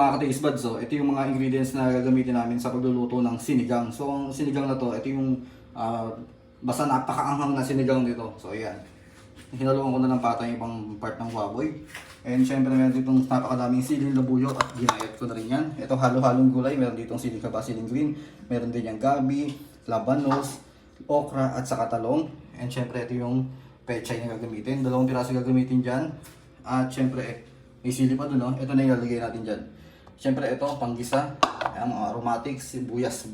mga ka-taste so, ito yung mga ingredients na gagamitin namin sa pagluluto ng sinigang. So ang sinigang na to, ito yung ah, basta napakaanghang na sinigang dito. So ayan. Hinaluan ko na ng patay yung part ng baboy. And syempre meron ditong napakadaming siling labuyo at ginayat ko na rin yan. Ito halo-halong gulay, meron ditong siling kaba, siling green, meron din yung gabi, labanos, okra at saka talong. And syempre ito yung pechay na gagamitin. Dalawang piraso gagamitin dyan. At syempre eh, may sili pa dun, no? Ito na yung lalagay natin dyan. Syempre ito, panggisa, ang aromatics, sibuyas,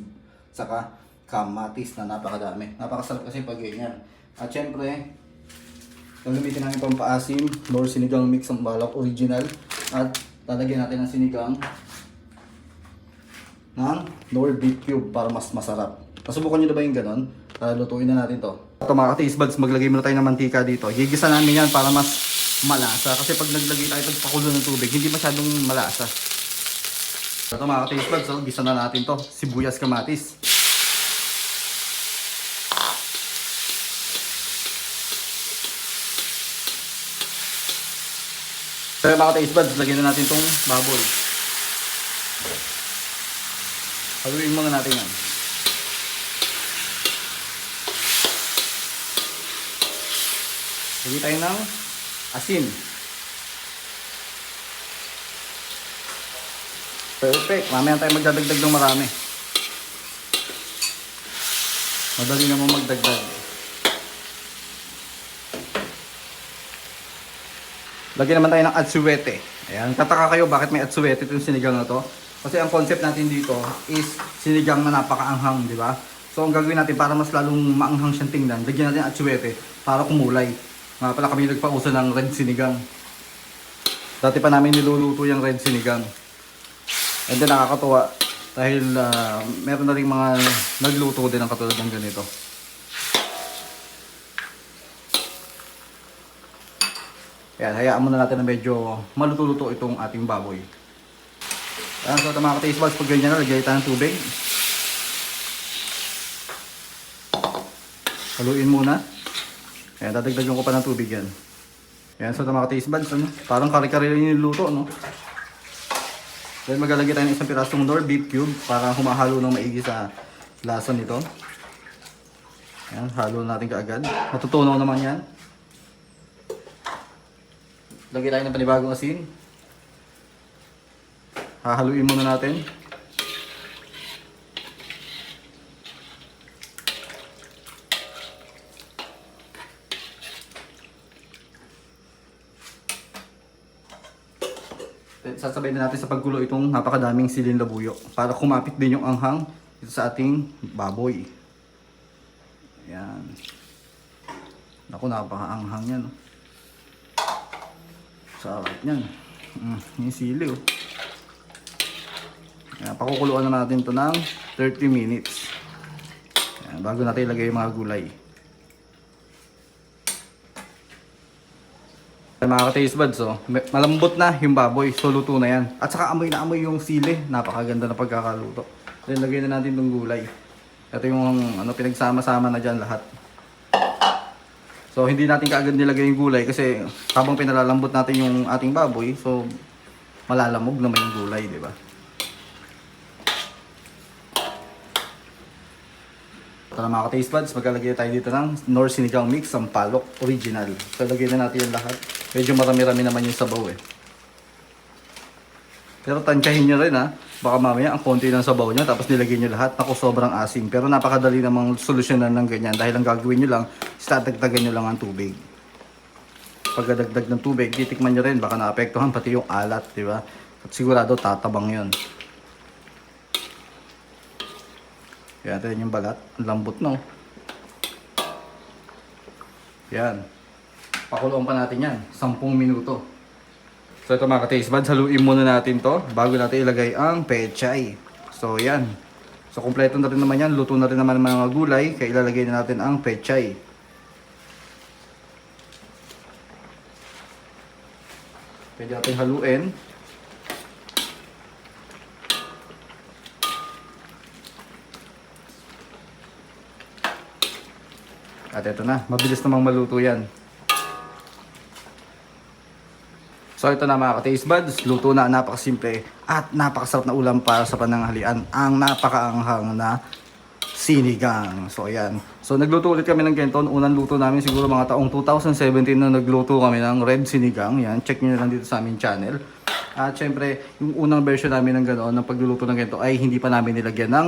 saka kamatis na napakadami. Napakasarap kasi pag ganyan. At syempre, gagamitin namin pampaasim, nor sinigang mix ang balak original. At lalagyan natin ng sinigang ng nor beef cube para mas masarap. Nasubukan nyo na ba yung ganon? Uh, lutuin na natin to. Ito mga ka-taste maglagay muna tayo ng mantika dito. Gigisa namin yan para mas malasa. Kasi pag naglagay tayo ng pakulo ng tubig, hindi masyadong malasa. Ito mga ka-taste buds, oh, gisa na natin to. Sibuyas kamatis. So mga ka-taste buds, lagyan na natin tong baboy. Haluin muna natin yan. Lagyan tayo ng asin. Perfect. Mamaya tayo magdadagdag ng marami. Madali naman magdagdag. Lagyan naman tayo ng atsuwete. Ayan, tataka kayo bakit may atsuwete itong sinigang na to. Kasi ang concept natin dito is sinigang na napakaanghang, di ba? So ang gagawin natin para mas lalong maanghang siyang tingnan, lagyan natin ng atsuwete para kumulay. Nga pala kami nagpauso ng red sinigang. Dati pa namin niluluto yung red sinigang. And then nakakatuwa dahil ah, meron na rin mga nagluto din ng katulad ng ganito. Yan, hayaan muna natin na medyo maluto-luto itong ating baboy. Yan, so ito mga ka-taste buds, pag ganyan na, lagyan tayo ng tubig. Haluin muna. Yan, dadagdagan ko pa ng tubig yan. Yan, so ito mga ka-taste buds, ano? parang kare-kare yung luto, no? Then maglalagay tayo ng isang pirasong nor beef cube para humahalo ng maigi sa lasa nito. Yan, halo natin kaagad. Matutunaw naman yan. Lagay tayo ng panibagong asin. Hahaluin muna natin. Sasabay na natin sa paggulo itong napakadaming silin labuyo para kumapit din yung anghang dito sa ating baboy. Ayan. Naku, napakaanghang yan. oh. Sarap niyan. Mm, yung sili oh. Ayan, pakukuluan na natin to ng 30 minutes. Ayan, bago natin ilagay yung mga gulay. Ayan, mga ka-taste buds, oh. malambot na yung baboy, so luto na yan. At saka amoy na amoy yung sili, napakaganda na pagkakaluto. Then lagay na natin tong gulay. Ito yung ano, pinagsama-sama na dyan lahat. So hindi natin kaagad nilagay yung gulay kasi habang pinalalambot natin yung ating baboy, so malalamog naman yung gulay, di ba? Tara mga ka-taste buds, maglalagay tayo dito ng Nor Sinigang Mix, ang palok original. So lagay na natin yung lahat. Medyo marami-rami naman yung sabaw eh. Pero tansyahin nyo rin ha. Baka mamaya ang konti ng sabaw nyo tapos nilagay nyo lahat. Ako sobrang asim. Pero napakadali namang solusyonan ng ganyan. Dahil ang gagawin nyo lang is tatagtagan nyo lang ang tubig. Pagkadagdag ng tubig, titikman nyo rin. Baka naapektuhan pati yung alat, di ba? At sigurado tatabang yon. Yan, natin yung balat. Ang lambot no. Yan. Pakuluan pa natin yan. 10 minuto. So ito mga ka-taste buds, haluin muna natin to bago natin ilagay ang pechay. So yan. So kompleto na rin naman yan, luto na rin naman ang mga gulay, kaya ilalagay na natin ang pechay. Pwede natin haluin. At ito na, mabilis namang maluto yan. So ito na mga ka-taste buds, luto na, napakasimple at napakasarap na ulam para sa pananghalian. Ang napakaanghang na sinigang. So ayan. So nagluto ulit kami ng ganito. Unang luto namin siguro mga taong 2017 na nagluto kami ng red sinigang. Yan, check nyo na lang dito sa aming channel. At syempre, yung unang version namin ng ganoon, ng pagluluto ng ganito ay hindi pa namin nilagyan ng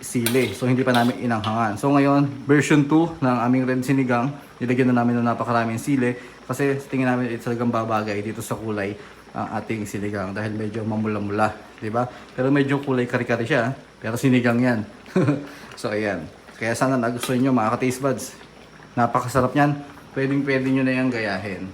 sili. So hindi pa namin inanghangan. So ngayon, version 2 ng aming red sinigang, nilagyan na namin ng napakaraming sili kasi tingin namin ito talagang babagay dito sa kulay ang ating sinigang dahil medyo mamula-mula, 'di ba? Pero medyo kulay kari-kari siya, pero sinigang 'yan. so ayan. Kaya sana nagustuhan niyo mga ka-taste buds. Napakasarap niyan. Pwedeng pwede nyo na yung gayahin.